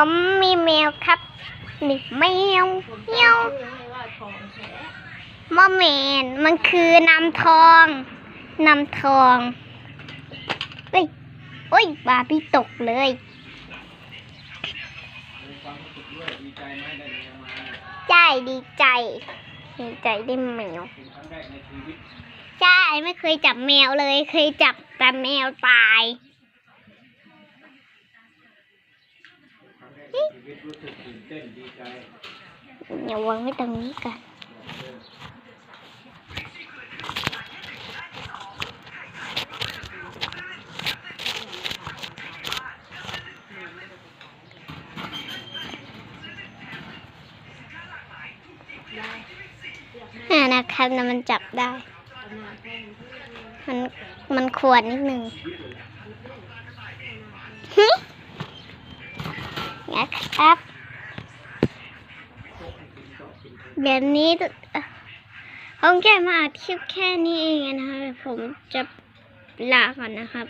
ผมมีแมวครับนี่แมวเมียวมอแมนมันคือนำทองนำทองเอ้ยโอ้ยบาพี่ตกเลยใช่ดีใจดีใจได้แมวใช่ไม่เคยจับแมวเลย เคยจับแต่แมวตาย อย่าวางไว้ตรงนี้กัน อ่านะครับนะมันจับได้ มันมันควรนิดนึง นะครับเดี๋ยวนี้ผมแค่มาอัดคลิปแค่นี้เองนะครับผมจะลาก่อนนะครับ